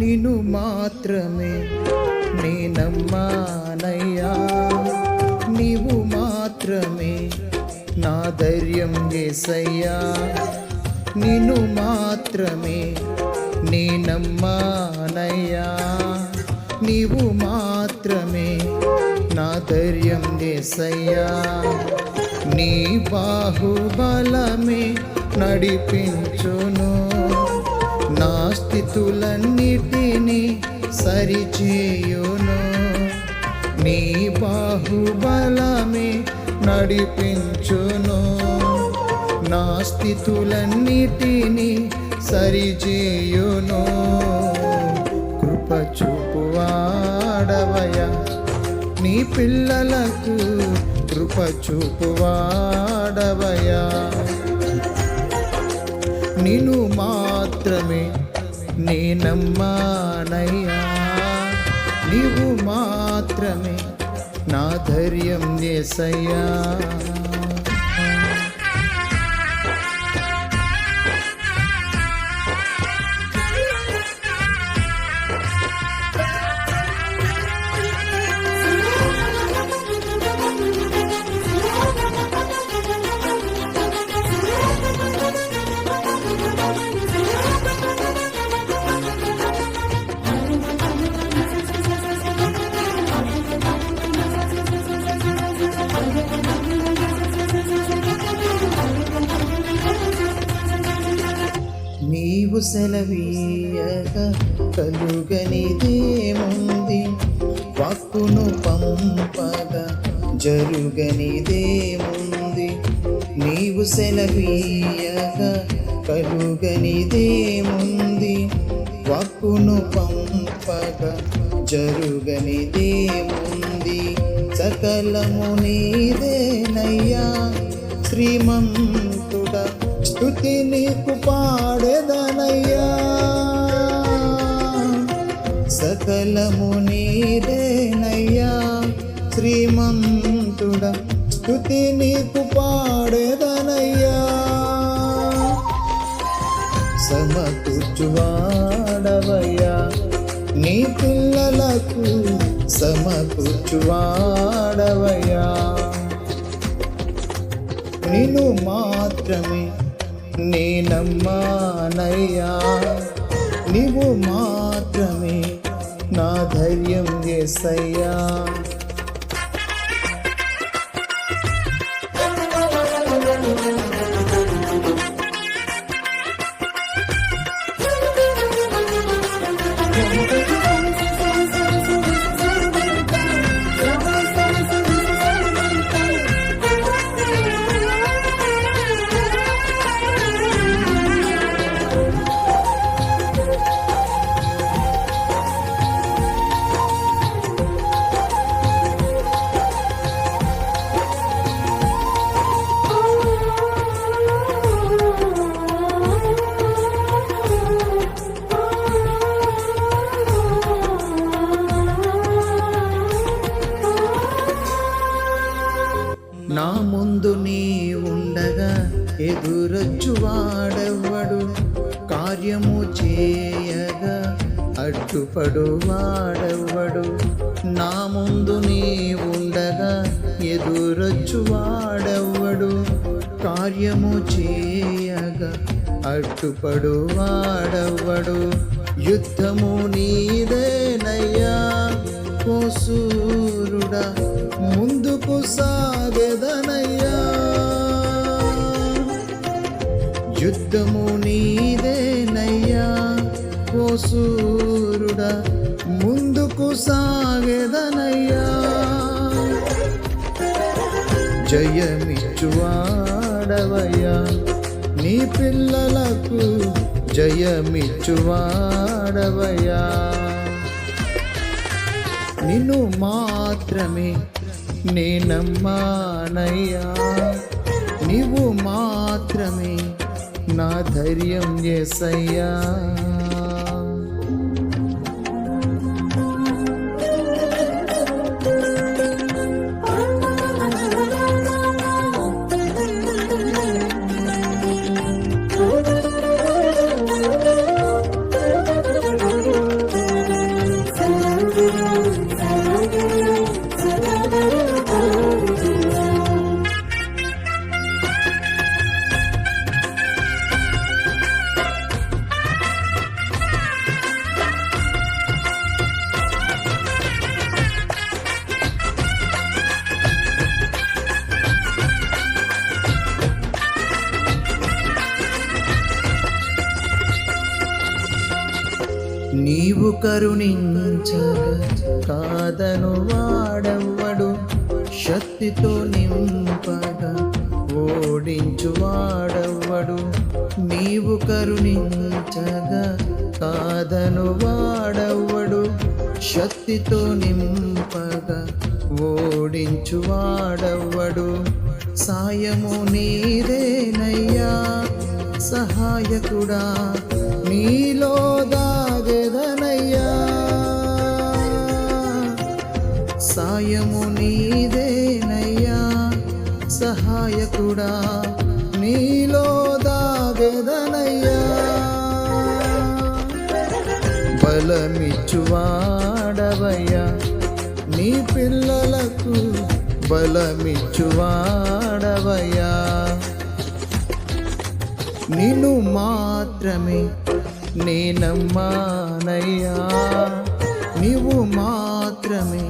నిన్ను మాత్రమే నేనమ్మానయ్యా నీవు మాత్రమే నా ధైర్యం ఏసయ్యా నిన్ను మాత్రమే నేనమ్మానయ్యా నీవు మాత్రమే నా ధైర్యం ఏసయ్యా నీ బాహుబలమే నడిపించును. స్థితులన్నిటినీ సరిచేయును. నీ బాహుబలమే నడిపించును. నా స్థితులన్నిటినీ సరిచేయును. కృప చూపువాడవయ నీ పిల్లలకు కృప చూపువాడవయా నిన్ను మాత్రమే నేనమ్మానయ్యా నీవు మాత్రమే నా ధైర్యం ఏసయ్యా. సెలవీయక కలుగనిదేముంది వాక్కును పంపగ జరుగనిదేముంది నీవు సెలవీయక కలుగనిదేముంది వాక్కును పంపగ జరుగనిదేముంది సకలము నీదేనయ్యా శ్రీమంత స్థుతి నీకు పాడెదనయ్యా. సకలము నీదేనయ్యా. శ్రీమంతుడ స్థుతి నీకు పాడెదనయ్యా. సమకూర్చువాడవయ్యా. నీ పిల్లలకు సమకూర్చువాడవయ్యా. నిన్ను మాత్రమే నేనమ్మానయ్యా. నీవు మాత్రమే నా ధైర్యం చేసయ్యా ఎదురొచ్చువాడెవ్వడు? ఎదురొచ్చు కార్యము చేయగా అడ్డుపడు వాడెవ్వడు నా ముందు నీ ఉండగా ఎదురొచ్చువాడెవ్వడు? కార్యము చేయగా అడ్డుపడు వాడెవ్వడు యుద్ధము నీదేనయ్యా ఓ సూరుడా ముందుకు సాగెదనయ్యా. యుద్ధము నీదేనయ్యా ఓ సూరుడా ముందుకు సాగెదనయ్యా. జయమిచ్చువాడవయ్యా నీ పిల్లలకు జయమిచ్చువాడవయ్యా. నిన్ను మాత్రమే నేనమ్మానయ్యా నీవు మాత్రమే నా ధైర్యం ఎసయ్యా నీవు కరుణించగ కాదను వాడవ్వడు శక్తితో నింపగా ఓడించు వాడవ్వడు. నీవు కరుణించగా కాదను వాడవ్వడు శక్తితో నింపగా ఓడించు వాడవ్వడు. సాయము నీదేనయ్యా సహాయకుడా నీలోదా సహాయము నీదేనయ్యా. సహాయకుడా నీలో దాగెదనయ్యా. బలమిచ్చువాడవయ్యా. నీ పిల్లలకు బలమిచ్చువాడవయ్యా. నిన్ను మాత్రమే నేనమ్మానయ్యా. నీవు మాత్రమే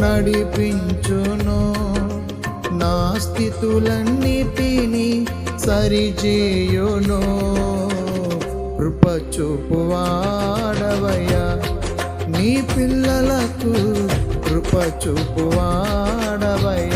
నడిపించును. నా స్థితులన్నిటిని సరిచేయును. కృపచూపువాడవయ్యా నీ పిల్లలకు కృపచూపువాడవయ్యా